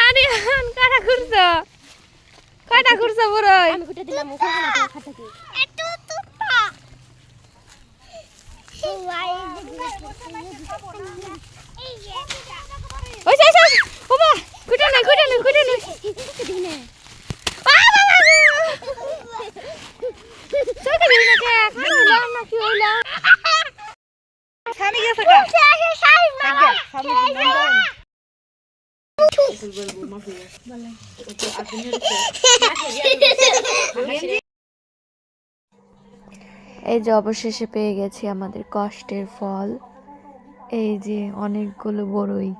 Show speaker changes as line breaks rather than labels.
আরে আন কাটা করছ কাটা করছ বড়ই?
আমি কুটে দিলাম ওখানে না খাতা কি? এত তো
ওই যাই যাই ওমা কুটা না কুটা না কুটা না চোখে দিবি না কে খানা হইলাম না কি হইলাম স্বামী গেছে গা থাকবে স্বামী দিন যাও এই যে অবশেষে পেয়ে গেছি আমাদের কষ্টের ফল। এই যে অনেকগুলো বড়ই।